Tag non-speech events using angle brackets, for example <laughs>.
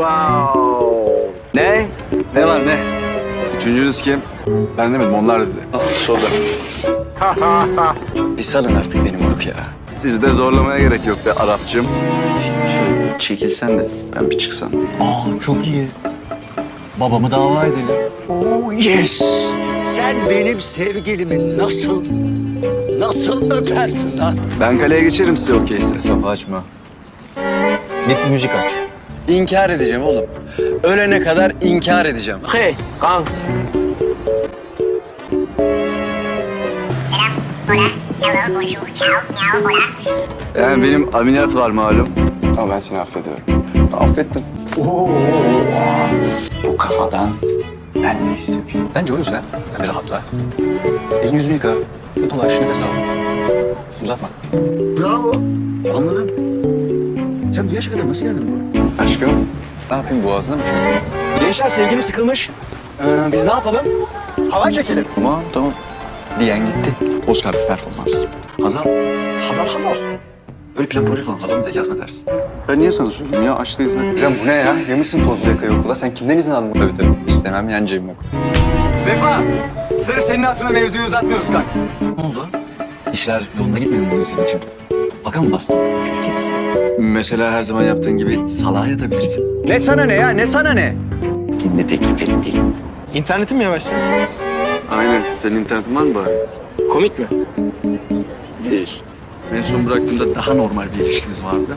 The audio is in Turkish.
Wow. Ne? Ne var ne? Üçüncünüz kim? Ben demedim onlar dedi. Ah, soda. <laughs> Bir salın artık beni moruk ya. Sizi de zorlamaya gerek yok be Arapçım. Şöyle çekilsen de ben bir çıksam. Aa çok iyi. Babamı dava edelim. Oh yes. Sen benim sevgilimi nasıl, nasıl öpersin lan? Ben kaleye geçerim size okeyse. Kafa açma. Git müzik aç. İnkar edeceğim oğlum. Ölene kadar inkar edeceğim. Hey, kanks. Hola, hello, bonjour, ciao, miau, hola. Yani benim ameliyat var malum. Ama ben seni affediyorum. Affettim. Bu kafadan ben ne istemiyorum? Bence o yüzden sen bir rahatla. Elini yüzünü yıka. Dolaş, nefes al. Uzatma. Bravo. Sen bu yaşa kadar nasıl geldin buraya? Aşkım, ne yapayım boğazına mı çökeyim? Gençler sevgim sıkılmış. Ee, biz ne yapalım? Hava çekelim. Tamam, tamam. Diyen gitti. Oscar bir performans. Hazal, Hazal, Hazal. Böyle plan proje falan Hazal'ın zekasına ters. Ben niye sana söyledim ya? Açta izle. Hocam bu ne ya? Yemişsin tozlu yakayı okula. Sen kimden izin aldın? Tabii tabii. İstemem yan cebime koy. Vefa, sırf senin hatırına mevzuyu uzatmıyoruz kanks. Ne oldu? İşler yolunda gitmiyor mu senin için? Baka mı bastın? Kedisi. Mesela her zaman yaptığın gibi salağa yatabilirsin. Ne sana ne ya, ne sana ne? Kendi teklif etti. İnternetin mi yavaş senin? Aynen. Senin internetin var mı bari? Komik mi? Değil. En son bıraktığımda daha normal bir ilişkimiz vardı.